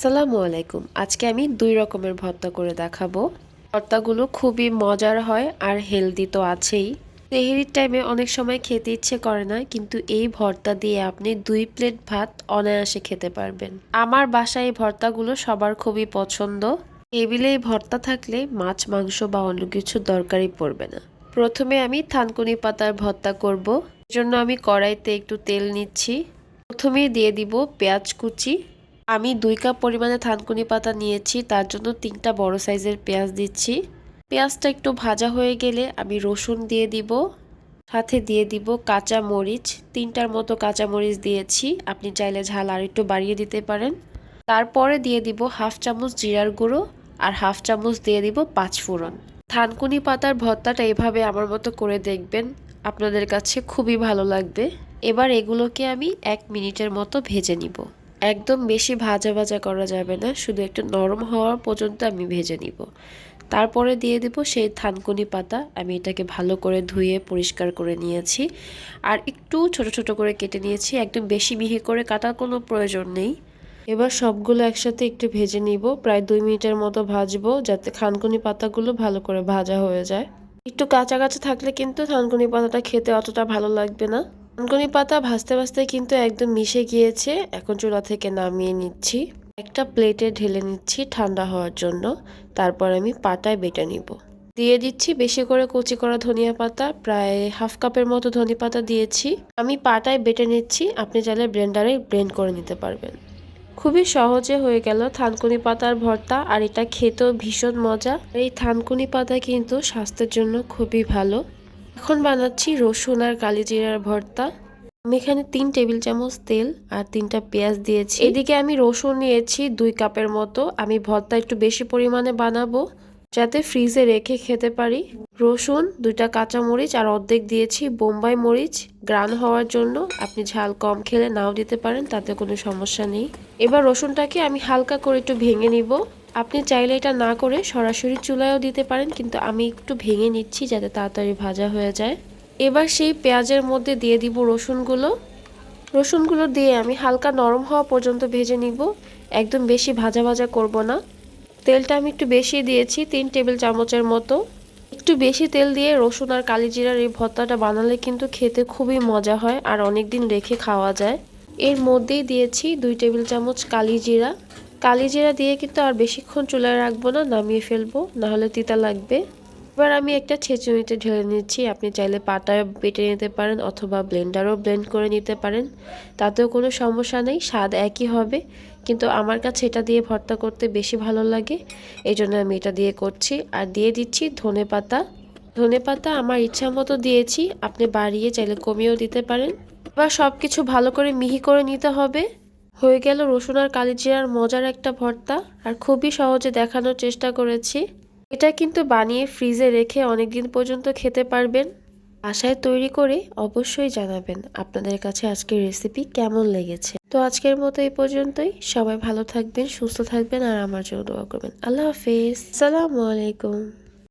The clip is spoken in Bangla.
সালামু আলাইকুম। আজকে আমি দুই রকমের ভর্তা করে দেখাবো। ভর্তাগুলো খুবই মজার হয় আর হেলদি তো আছেই। তেহেরির টাইমে অনেক সময় খেতে ইচ্ছে করে না, কিন্তু এই ভর্তা দিয়ে আপনি দুই প্লেট ভাত অনায়াসে খেতে পারবেন। আমার বাসায় এই ভর্তাগুলো সবার খুবই পছন্দ। টেবিলে এই ভর্তা থাকলে মাছ, মাংস বা অন্য কিছুর দরকারই পড়বে না। প্রথমে আমি থানকুনি পাতার ভর্তা করব। জন্য আমি কড়াইতে একটু তেল নিচ্ছি। প্রথমেই দিয়ে দিব পেঁয়াজ কুচি। আমি দুই কাপ পরিমাণে থানকুনি পাতা নিয়েছি, তার জন্য তিনটা বড় সাইজের পেঁয়াজ দিচ্ছি। পেঁয়াজটা একটু ভাজা হয়ে গেলে আমি রসুন দিয়ে দিব, সাথে দিয়ে দিব কাঁচা মরিচ। তিনটার মতো কাঁচা মরিচ দিয়েছি, আপনি চাইলে ঝাল আর একটু বাড়িয়ে দিতে পারেন। তারপরে দিয়ে দিব হাফ চামচ জিরার গুঁড়ো আর হাফ চামচ দিয়ে দিব পাঁচ ফোড়ন। থানকুনি পাতার ভর্তাটা এভাবে আমার মতো করে দেখবেন, আপনাদের কাছে খুবই ভালো লাগবে। এবার এগুলোকে আমি এক মিনিটের মতো ভেজে নিব। একদম বেশি ভাজা ভাজা করা যাবে না, শুধু একটু নরম হওয়া পর্যন্ত আমি ভেজে নিব। তারপরে দিয়ে দেব সেই থানকুনি পাতা, আমি এটাকে ভালো করে ধুয়ে পরিষ্কার করে নিয়েছি। আর একটু ছোট ছোট করে কেটে নিয়েছি, একদম বেশি মিহি করে কাটার কোনো প্রয়োজন নেই। এবার সবগুলো একসাথে একটু ভেজে নিব, প্রায় দুই মিনিটের মতো ভাজবো, যাতে খানকুনি পাতাগুলো ভালো করে ভাজা হয়ে যায়। একটু কাঁচা কাঁচা থাকলে কিন্তু থানকুনি পাতাটা খেতে অতটা ভালো লাগবে না। থানকুনি পাতা ভাজতে ভাজতে কিন্তু একদম মিশে গিয়েছে। এখন চুলা থেকে নামিয়ে নিচ্ছি। একটা প্লেটে ঢেলে নিচ্ছি ঠান্ডা হওয়ার জন্য। তারপর আমি পাটায় বেটে নিব। দিয়ে দিচ্ছি বেশি করে কুচি করা ধনিয়া পাতা। প্রায় হাফ কাপের মতো ধনে পাতা দিয়েছি। আমি পাটায় বেটে নিচ্ছি। আপনি চাইলে ব্লেন্ডারে ব্লেন্ড করে নিতে পারবেন। খুবই সহজে হয়ে গেল থানকুনি পাতার ভর্তা। আর এটা খেতেও ভীষণ মজা। এই থানকুনি পাতা কিন্তু স্বাস্থ্যের জন্য খুবই ভালো। এখন বানাচ্ছি রসুন আর কালিজিরার ভর্তা। আমি এখানে তিন টেবিল চামচ তেল আর তিনটা পেঁয়াজ দিয়েছি। এদিকে আমি রসুন নিয়েছি দুই কাপের মতো। আমি ভর্তা একটু বেশি পরিমাণে বানাবো যাতে ফ্রিজে রেখে খেতে পারি। রসুন, দুইটা কাঁচা মরিচ আর অর্ধেক দিয়েছি বোম্বাই মরিচ। গ্রান হওয়ার জন্য আপনি ঝাল কম খেলে নাও দিতে পারেন, তাতে কোনো সমস্যা নেই। এবার রসুনটাকে আমি হালকা করে একটু ভেঙে নিব। আপনি চাইলে এটা না করে সরাসরি চুলায়ও দিতে পারেন, কিন্তু আমি একটু ভেঙে নিচ্ছি যাতে তাড়াতাড়ি ভাজা হয়ে যায়। এবার সেই পেঁয়াজের মধ্যে দিয়ে দিব রসুনগুলো। রসুনগুলো দিয়ে আমি হালকা নরম হওয়া পর্যন্ত ভেজে নিব। একদম বেশি ভাজা ভাজা করব না। তেলটা আমি একটু বেশি দিয়েছি, তিন টেবিল চামচের মতো। একটু বেশি তেল দিয়ে রসুন আর কালিজিরার এই ভর্তাটা বানালে কিন্তু খেতে খুবই মজা হয় আর অনেক দিন রেখে খাওয়া যায়। এর মধ্যেই দিয়েছি দুই টেবিল চামচ কালিজিরা কালিজিরা দিয়ে কিন্তু আর বেশিক্ষণ চুলায় রাখব না, নামিয়ে ফেলব, নাহলে তিতা লাগবে। এবার আমি একটা ছেঁচুনিতে ঢেলে নিচ্ছি, আপনি চাইলে পাটায় বেটে নিতে পারেন অথবা ব্লেন্ডারও ব্লেন্ড করে নিতে পারেন, তাতেও কোনো সমস্যা নেই, স্বাদ একই হবে, কিন্তু আমার কাছে এটা দিয়ে ভর্তা করতে বেশি ভালো লাগে এই জন্য আমি এটা দিয়ে করছি। আর দিয়ে দিচ্ছি ধনে পাতা। ধনে পাতা আমার ইচ্ছা মতো দিয়েছি, আপনি বাড়িয়ে চাইলে কমিয়েও দিতে পারেন। এবার সব কিছু ভালো করে মিহি করে নিতে হবে। হয়ে গেল রসুন আর কালিজিরার মজার একটা ভর্তা, আর খুবই সহজে দেখানোর চেষ্টা করেছি। এটা কিন্তু বানিয়ে ফ্রিজে রেখে অনেক দিন পর্যন্ত খেতে পারবেন। আশায় তৈরি করে অবশ্যই জানাবেন আপনাদের কাছে আজকের রেসিপি কেমন লেগেছে। তো আজকের মতো এই পর্যন্তই। সবাই ভালো থাকবেন, সুস্থ থাকবেন, আর আমার জন্য দোয়া করবেন। আল্লাহ হাফেজ। সালামু আলাইকুম।